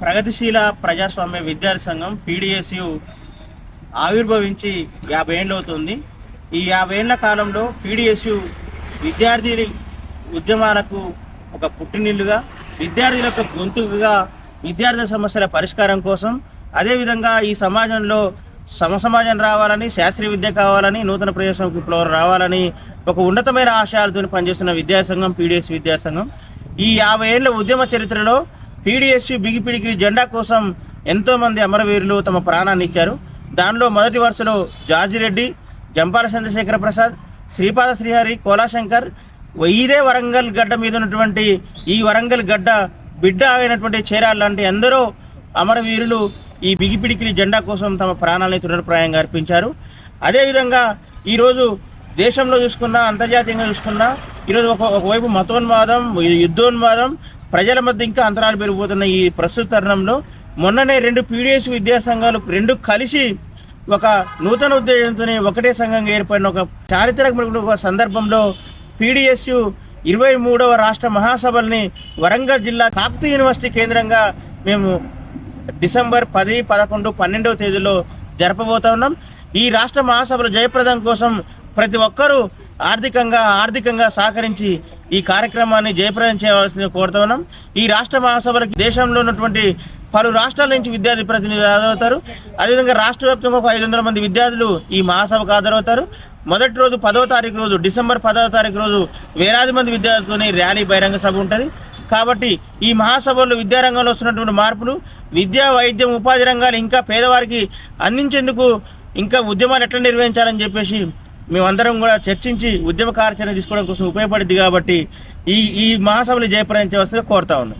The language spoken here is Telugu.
ప్రగతిశీల ప్రజాస్వామ్య విద్యార్థి సంఘం పీడిఎస్యు ఆవిర్భవించి యాభై ఏళ్ళు అవుతుంది ఈ యాభై ఏళ్ళ కాలంలో పీడిఎస్యు విద్యార్థి ఉద్యమాలకు ఒక పుట్టినిల్లుగా విద్యార్థులకు గొంతుగా విద్యార్థుల సమస్యల పరిష్కారం కోసం అదేవిధంగా ఈ సమాజంలో సమసమాజం రావాలని శాస్త్రీయ విద్య కావాలని నూతన ప్రజాస్వామ్య విప్లవం రావాలని ఒక ఉన్నతమైన ఆశయాలతో పనిచేస్తున్న విద్యాసంఘం పీడిఎస్ విద్యాసంఘం ఈ యాభై ఏళ్ళ ఉద్యమ చరిత్రలో పీడిఎస్ బిగిపిడికి జెండా కోసం ఎంతోమంది అమరవీరులు తమ ప్రాణాన్ని ఇచ్చారు. దానిలో మొదటి వరుసలో జార్జిరెడ్డి జంపాల చంద్రశేఖర ప్రసాద్ శ్రీపాద శ్రీహరి కోలాశంకర్ ఇదే వరంగల్ గడ్డ మీద ఉన్నటువంటి ఈ వరంగల్ గడ్డ బిడ్డ అయినటువంటి చేరాలు లాంటి ఎందరో అమరవీరులు ఈ బిగిపిడికిలి జెండా కోసం తమ ప్రాణాలని తృణప్రాయంగా అర్పించారు. అదేవిధంగా ఈరోజు దేశంలో చూసుకున్నా అంతర్జాతీయంగా చూసుకున్నా ఈరోజు ఒక ఒకవైపు మతోన్మాదం యుద్ధోన్మాదం ప్రజల మధ్య ఇంకా అంతరాలు పెరిగిపోతున్న ఈ ప్రస్తుత తరుణంలో మొన్ననే రెండు పీడిఎస్ విద్యా సంఘాలు రెండు కలిసి ఒక నూతన ఉద్దేశంతోనే ఒకటే సంఘంగా ఏర్పడిన ఒక చారిత్రక ఒక సందర్భంలో పీడిఎస్యు ఇరవై మూడవ రాష్ట్ర మహాసభల్ని వరంగల్ జిల్లా కాకతీయ యూనివర్సిటీ కేంద్రంగా మేము డిసెంబర్ పది పదకొండు పన్నెండవ తేదీలో జరపబోతా ఉన్నాం. ఈ రాష్ట్ర మహాసభల జయప్రదం కోసం ప్రతి ఒక్కరూ ఆర్థికంగా ఆర్థికంగా సహకరించి ఈ కార్యక్రమాన్ని జయప్రదం చేయవలసింది కోరుతున్నాం ఈ రాష్ట్ర మహాసభలకి దేశంలో ఉన్నటువంటి పలు రాష్ట్రాల నుంచి విద్యార్థి ప్రతినిధులు హాజరవుతారు. అదేవిధంగా రాష్ట్ర వ్యాప్తంగా ఒక ఐదు వందల మంది విద్యార్థులు ఈ మహాసభకు హాజరవుతారు. మొదటి రోజు పదవ తారీఖు రోజు డిసెంబర్ పదవ తారీఖు రోజు వేలాది మంది విద్యార్థులతోనే ర్యాలీ బహిరంగ సభ ఉంటుంది. కాబట్టి ఈ మహాసభల్లో విద్యారంగంలో వస్తున్నటువంటి మార్పులు విద్యా వైద్యం ఉపాధి రంగాలు ఇంకా పేదవారికి అందించేందుకు ఇంకా ఉద్యమాలు ఎట్లా నిర్వహించాలని చెప్పేసి మేమందరం కూడా చర్చించి ఉద్యమ కార్యాచరణ తీసుకోవడం కోసం ఉపయోగపడింది కాబట్టి ఈ ఈ మహాసభలు జయప్రదించవలసిందిగా కోరుతా ఉన్నాం.